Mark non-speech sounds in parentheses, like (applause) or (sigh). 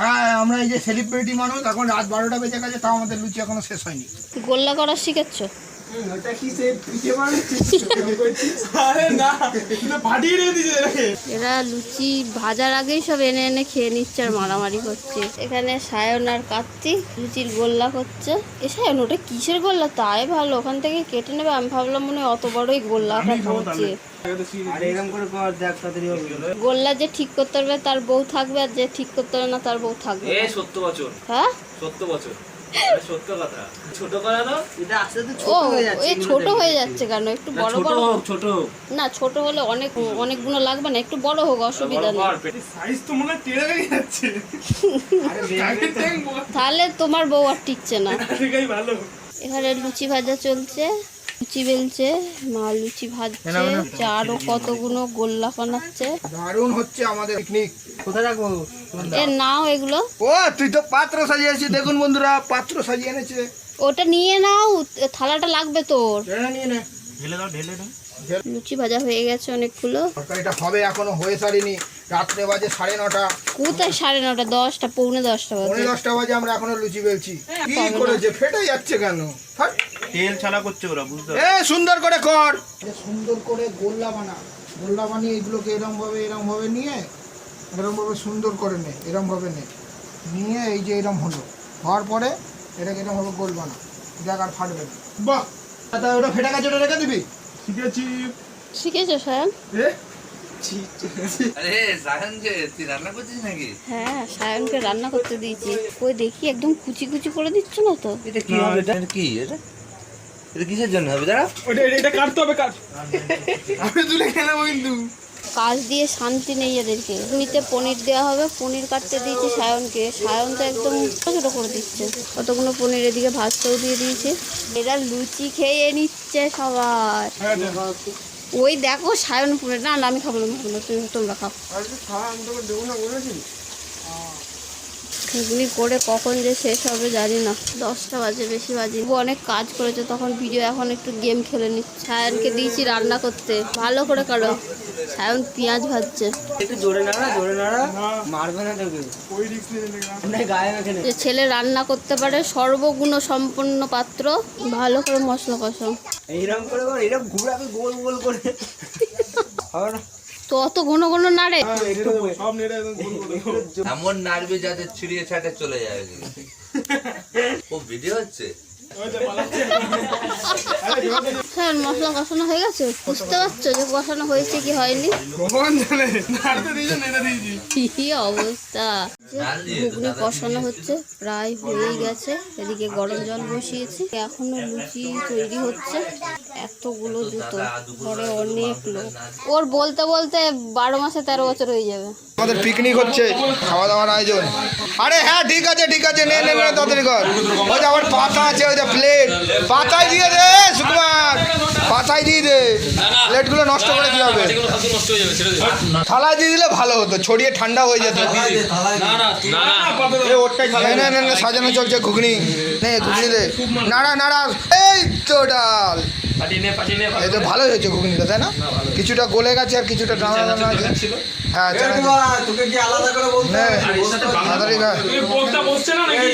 হ্যাঁ আমরা এই যে সেলিব্রিটি মানুষ, এখন রাত বারোটা বেজে গেছে, তাও আমাদের লুচি এখনও শেষ হয়নি। গোল্লা করা শিখেছ? ওটা কি সে পিঠে আরে না ফাটিয়ে রেখে দিয়েছিস এরা লুচি ভাজার আগেই সব এনে এনে খেয়ে নিচ্ছে আর মারামারি করছে। এখানে সায়ন আর কার্তিক লুচির গোল্লা করছে। এ সায়ন ওটা কিসের গোল্লা? তাই ভালো ওখান থেকে কেটে নেবে। আমি ভাবলাম মনে হয় অত বড়ই গোল্লাটা করছে আর এরকম করে কর দেখ তাড়াতাড়ি হবে গোল্লা যে ঠিক করতে পারবে তার বউ থাকবে আর যে ঠিক করতে পারবে না তার বউ থাকবে। সত্তর বছর। হ্যাঁ? সত্তর বছর। সত্য কথা। ছোট করা না? এটা আস্তে আস্তে ও ছোট হয়ে যাচ্ছে এই ছোট হয়ে যাচ্ছে কেন? একটু বড় বড় হোক ছোট হোক। না ছোট হলে অনেক অনেকগুলো লাগবে না একটু বড় হোক অসুবিধা নেই। সাইজ তো মনে হয় টেনে যাচ্ছে। আরে (laughs) বেগে ট্যাং তাহলে তোমার বউ আর টিকছে না। (laughs) ভালো? এখানে লুচি ভাজা চলছে। লুচি বেলছে মা লুচি ভাজছে চারও কতগুলো গোল্লা বানাচ্ছে। দারুণ হচ্ছে আমাদের পিকনিক কোথায় রাখব? এ নাও এগুলো। ও তুই তো পাত্র সাজিয়েছিস দেখুন বন্ধুরা পাত্র সাজিয়ে এনেছে। ওটা নিয়ে নাও থালাটা লাগবে তোর। এটা নিয়ে নে। ঢেলে দাও ঢেলে দাও। লুচি ভাজা হয়ে গেছে অনেকগুলো। তরকারিটা হবে এখনও হয়ে সারিনি। রাত্রে বাজে সাড়ে নটা। কোথায় সাড়ে নটা? দশটা পৌনে দশটা পৌনে বাজে দশটা বাজে আমরা এখনও লুচি বেলছি। কি করেছে? ফেটে যাচ্ছে কেন। তেল ছাড়া করছে ওরা বুঝতে এ সুন্দর করে কর। সুন্দর করে গোল্লা বানা। গোল্লা বানিয়ে এগুলোকে এরম ভাবে এরম ভাবে নিয়ে এরম ভাবে সুন্দর করে নে এরম ভাবে নে। নিয়ে এই যে এরম হলো। হওয়ার পরে এটাকে এরম ভাবে গোল বানা। দেখ আর ফাটবে না। বাহ! তা ওটা ফেটে ওটা রেখে দিবি? শিখেছি। শিখেছো সায়ন? এ? আরে সায়ন যে তুই রান্না করছিস নাকি? হ্যাঁ সায়নকে রান্না করতে দিয়েছি। ওই দেখি একদম কুচি কুচি করে দিচ্ছ না তো? এটা কি হবে? এটা এটা কি? এটা এটা কিসের জন্য হবে? দাঁড়া ওটা এটা- কাটতে হবে কাট। আমি তুলে নেব কিন্তু কাজ দিয়ে শান্তি নেই এদেরকে। এমনিতে পনির দেওয়া হবে পনির কাটতে দিয়েছি সায়নকে। সায়ন তো একদম ছোটো ছোটো করে দিচ্ছে। কতগুলো পনির এদিকে ভাজতেও দিয়ে দিয়েছে। এরা লুচি খেয়ে নিচ্ছে সবাই। ওই দেখো সায়ন পনির। না না আমি খাব না আমি খাব না। তুমি তোমরা খাও আমি তোকে দেবো না বলেছি ঘুগনি করে কখন যে শেষ হবে জানি না। দশটা বাজে বেশি বাজে। ও অনেক কাজ করেছে তখন ভিডিও এখন একটু গেম খেলে নি। সায়নকে দিয়েছি রান্না করতে। ভালো করে কারও সায়ন পেঁয়াজ ভাজছে। যে ছেলে রান্না করতে পারে সর্বগুণ সম্পন্ন পাত্র ভালো করে মশলা কষাও। এইরকম করে কর এরকম ঘুরাবে গোল গোল করে। হবে (laughs) না তো অত ঘন ঘন নাড়ে। গোল এমন নাড়বে যাতে ছিড়িয়ে ছাটে চলে যাবে ও ভিডিও হচ্ছে? হ্যাঁ মশলা কষানো হয়ে গেছে? বুঝতে পারছ যে কষানো হয়েছে কি হয়নি? কি অবস্থা? ঘুগনি কষানো হচ্ছে, প্রায় হয়েই গেছে, এদিকে গরম জল বসিয়েছি। এখনও লুচি তৈরি হচ্ছে, এতগুলো জুতো, ঘরে অনেক লোক। ওর বলতে বলতে বারো মাসে তেরো বছর হয়ে যাবে। আমাদের পিকনিক হচ্ছে খাওয়া দাওয়ার আয়োজন। আরে হ্যাঁ ঠিক আছে ঠিক আছে, নে নে তাড়াতাড়ি কর। ওই যে আবার পাতা আছে, ওই যে প্লেট পাতায় দিয়ে দে। পাতায় দিয়ে দে। প্লেটগুলো নষ্ট করে কি হবে। থালায় দিয়ে দিলে ভালো হতো ছড়িয়ে ঠান্ডা হয়ে যেত। না না না সাজানো চলছে ঘুগনি। নে ঘুগনি দে। নাড়া নাড়া। এই তো ডাল এই তো ভালোই হয়েছে ঘুগনিটা তাই না? কিছুটা গলে গেছে আর কিছুটা টানা টানা আছে হ্যাঁ চানা তোকে কি আলাদা করে তাড়াতাড়ি খা। বসছে না নাকি?